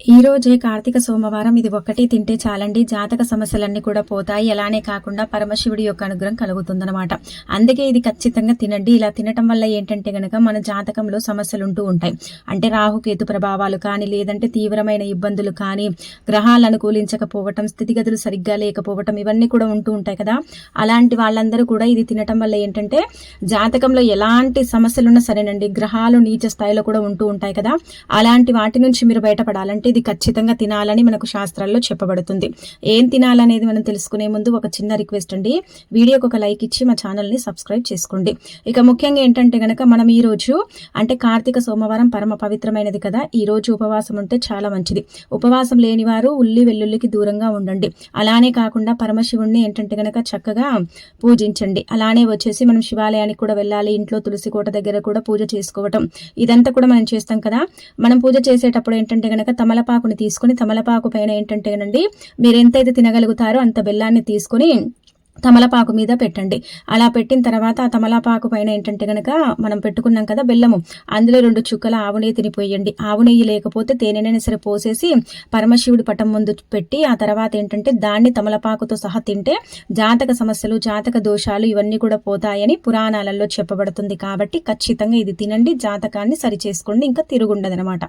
ఈ రోజే కార్తీక సోమవారం ఇది ఒక్కటి తింటే చాలండి. జాతక సమస్యలన్నీ కూడా పోతాయి. అలానే కాకుండా పరమశివుడి యొక్క అనుగ్రహం కలుగుతుందనమాట అందుకే ఇది ఖచ్చితంగా తినండి. ఇలా తినటం వల్ల ఏంటంటే గనక మన జాతకంలో సమస్యలు ఉంటూ ఉంటాయి. అంటే రాహుకేతు ప్రభావాలు కానీ లేదంటే తీవ్రమైన ఇబ్బందులు కానీ గ్రహాలు అనుకూలించకపోవటం స్థితిగతులు సరిగ్గా లేకపోవటం ఇవన్నీ కూడా ఉంటూ ఉంటాయి కదా. అలాంటి వాళ్ళందరూ కూడా ఇది తినటం వల్ల ఏంటంటే జాతకంలో ఎలాంటి సమస్యలున్నా సరేనండి గ్రహాలు నీచ స్థాయిలో కూడా ఉంటూ ఉంటాయి కదా. అలాంటి వాటి నుంచి మీరు బయటపడాలంటే ఇది ఖచ్చితంగా తినాలని మనకు శాస్త్రాల్లో చెప్పబడుతుంది. ఏం తినాలనేది మనం తెలుసుకునే ముందు ఒక చిన్న రిక్వెస్ట్ అండి. వీడియోకి ఒక లైక్ ఇచ్చి మా ఛానల్ని సబ్స్క్రైబ్ చేసుకోండి. ఇక ముఖ్యంగా ఏంటంటే గనక మనం ఈ రోజు అంటే కార్తీక సోమవారం పరమ పవిత్రమైనది కదా ఈ రోజు ఉపవాసం ఉంటే చాలా మంచిది. ఉపవాసం లేని వారు ఉల్లి వెల్లుల్లికి దూరంగా ఉండండి. అలానే కాకుండా పరమశివుణ్ణి ఏంటంటే గనక చక్కగా పూజించండి. అలానే వచ్చేసి మనం శివాలయానికి కూడా వెళ్ళాలి ఇంట్లో తులసి కోట దగ్గర కూడా పూజ చేసుకోవటం. ఇదంతా కూడా మనం చేస్తాం కదా. మనం పూజ చేసేటప్పుడు ఏంటంటే గనక తమలపాకుని తీసుకొని తమలపాకు పైన ఏంటంటేనండి మీరు ఎంతైతే తినగలుగుతారో అంత బెల్లాన్ని తీసుకొని తమలపాకు మీద పెట్టండి. అలా పెట్టిన తర్వాత ఆ తమలపాకు పైన ఏంటంటే కనుక మనం పెట్టుకున్నాం కదా బెల్లము అందులో రెండు చుక్కల ఆవు నెయ్యి తినిపోయండి. ఆవు నెయ్యి లేకపోతే తేనెనైనా సరే పోసేసి పరమశివుడి పటం ముందు పెట్టి ఆ తర్వాత ఏంటంటే దాన్ని తమలపాకుతో సహా తింటే జాతక సమస్యలు జాతక దోషాలు ఇవన్నీ కూడా పోతాయని పురాణాలలో చెప్పబడుతుంది. కాబట్టి ఖచ్చితంగా ఇది తినండి జాతకాన్ని సరి చేసుకోండి ఇంకా తిరుగుండదనమాట.